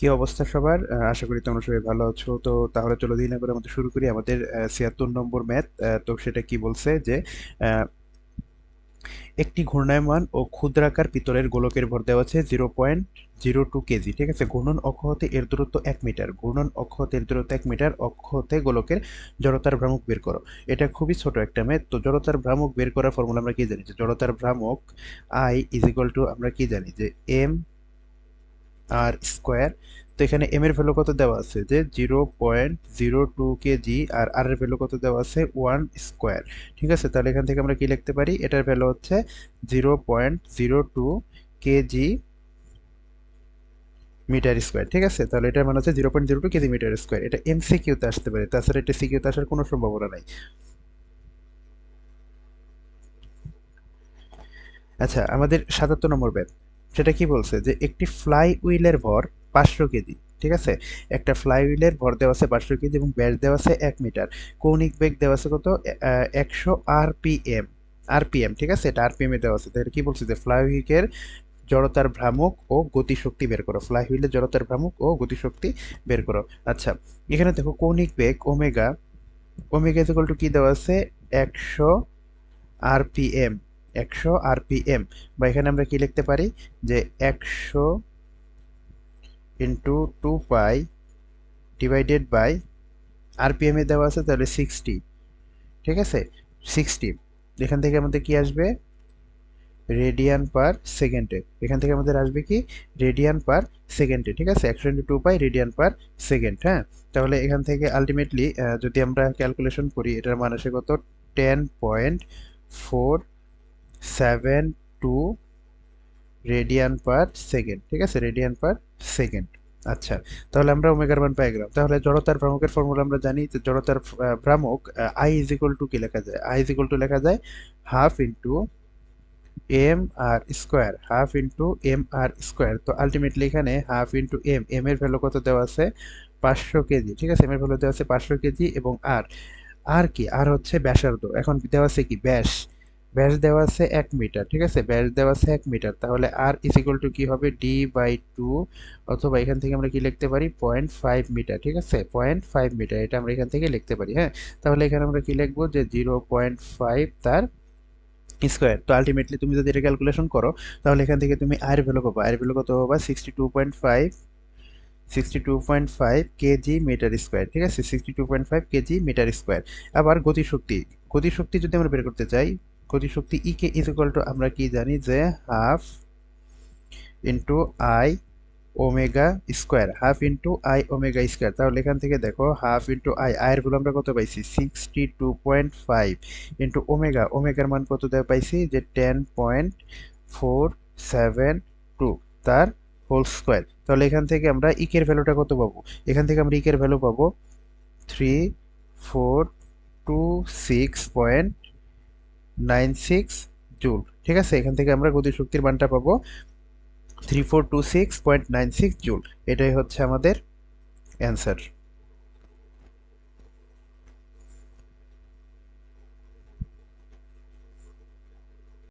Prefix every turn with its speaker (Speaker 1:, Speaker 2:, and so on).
Speaker 1: কি অবস্থা সবার? আশা করি তোমরা সবাই ভালো আছো। তো তাহলে চলো দিন করে আমাদের শুরু করি। আমাদের ছিয়াত্তর নম্বর ম্যাথ। তো সেটা কি বলছে যে একটি ঘূর্ণায়মান ও ক্ষুদ্রাকার পিতলের গোলকের ভর দেওয়া আছে zero point zero two kg, ঠিক আছে? ঘূর্ণন অক্ষ হতে এর দূরত্ব এক মিটার। ঘূর্ণন অক্ষ হতে এর দূরত্ব এক মিটার। অক্ষ হতে গোলকের জড়তার ভ্রামক বের করো। এটা খুবই ছোট একটা ম্যাথ। তো জড়তার ভ্রামক বের করার ফর্মুলা আমরা কি জানি? যে জড়তার ভ্রামক আই ইজ ইকুয়াল টু আমরা কি জানি? যে এম আর স্কোয়ার, তো এখানে এম এর ভ্যালু কত দেওয়া আছে? যে zero point zero two kg আর আর এর ভ্যালু কত দেওয়া আছে? ওয়ান স্কোয়ার ঠিক আছে? তাহলে এখান থেকে আমরা কি লিখতে পারি? এটার ভ্যালু হচ্ছে zero point zero two kg metre square ঠিক আছে? তাহলে এটার মানে হচ্ছে zero point zero two kg metre square এটা এম সিকিউতে আসতে পারে। তাছাড়া এটা সিকিউতে আসার কোনো সম্ভাবনা নাই। আচ্ছা আমাদের সাতাত্তর নম্বর ব্যাপ সেটা কি বলছে? যে একটি ফ্লাই উইলের ভর পাঁচশো কেজি, ঠিক আছে? একটা ফ্লাই উইলের ভর দেওয়া আছে পাঁচশো কেজি এবং ব্যাস দেওয়া আছে এক মিটার। কৌণিক বেগ দেওয়া আছে কত? একশো আরপিএম আরপিএম, ঠিক আছে? এটা আরপিএম এ দেওয়া আছে। তাহলে কি বলছে? যে ফ্লাই হুইলের জড়তার ভ্রামক ও গতিশক্তি বের করো। ফ্লাই হুইলের জড়তার ভ্রামক ও গতিশক্তি বের করো। আচ্ছা এখানে দেখো কৌণিক বেগ ওমেগা ওমেগা ইকুয়াল টু কি দেওয়া আছে? একশো আরপিএম। একশো আরপিএম। বা এখানে আমরা কি লিখতে পারি? যে একশো into two pi divided by RPM দেওয়া আছে, তাহলে সিক্সটি। ঠিক আছে? সিক্সটি। এখান থেকে আমাদের কি আসবে? রেডিয়ান পার সেকেন্ডে। এখান থেকে আমাদের আসবে কি? রেডিয়ান পার সেকেন্ডে। ঠিক আছে? একশো into two pi radian per second হ্যাঁ? তাহলে এখান থেকে আলটিমেটলি যদি আমরা ক্যালকুলেশন করি, এটার মান আসে কত? Ten point four seven two radian per second, ঠিক আছে? Radian per second. আচ্ছা তাহলে আমরা ওমেগার মান পেয়ে গেলাম। তাহলে জড়তার ভ্রামকের ফর্মুলা আমরা জানি যে জড়তার ভ্রামক আই ইজ ইকুয়াল টু কি লেখা যায়? আই ইজ ইকুয়াল টু লেখা যায় half into M R square half into M R square তো আলটিমেটলি এখানে হাফ ইন্টু এম এম এর ভ্যালু কত দেওয়া আছে? পাঁচশো কেজি, ঠিক আছে? এম এর ভ্যালু দেওয়া আছে পাঁচশো কেজি এবং আর আর কি? আর হচ্ছে ব্যাসার্ধ। এখন দেওয়া আছে কি? ব্যাস। ব্যাস দেওয়া আছে এক মিটার, ঠিক আছে? ব্যাস দেওয়া আছে এক মিটার। তাহলে আর ইজ ইকুয়াল টু কী হবে? ডি বাই টু অথবা এখান থেকে আমরা কি লিখতে পারি? পয়েন্ট ফাইভ মিটার ঠিক আছে? পয়েন্ট ফাইভ মিটার এটা আমরা এখান থেকে লিখতে পারি হ্যাঁ? তাহলে এখানে আমরা কি লিখব? যে জিরো পয়েন্ট ফাইভ তার স্কোয়ার তো আলটিমেটলি তুমি যদি এটা ক্যালকুলেশন করো, তাহলে এখান থেকে তুমি আয়ের ভ্যালু পাবা। আয়ের ভ্যালু কত পাবা? Sixty two point five sixty two point five kg metre square ঠিক আছে? Sixty two point five kg metre square আবার গতিশক্তি গতিশক্তি যদি আমরা বের করতে চাই গতিশক্তি ই কে ইজ টু আমরা কি জানি যে half into I omega square half into I omega square তাহলে এখান থেকে দেখো হাফ ইন্টু আই আয়ের ভ্যালু আমরা কত পাইছি? Sixty two point five into omega ওমেগার মান কত দেওয়া পাইছি? যে ten point four seven two তার হোল স্কোয়ার তাহলে এখান থেকে আমরা ইকের ভ্যালুটা কত পাবো? এখান থেকে আমরা ইকের ভ্যালু পাবো three four two six point nine six joule. ঠিক আছে? এখান থেকে আমরা গতিশক্তির মানটা পাবো three four two six point nine six joule. এটাই হচ্ছে আমাদের অ্যান্সার।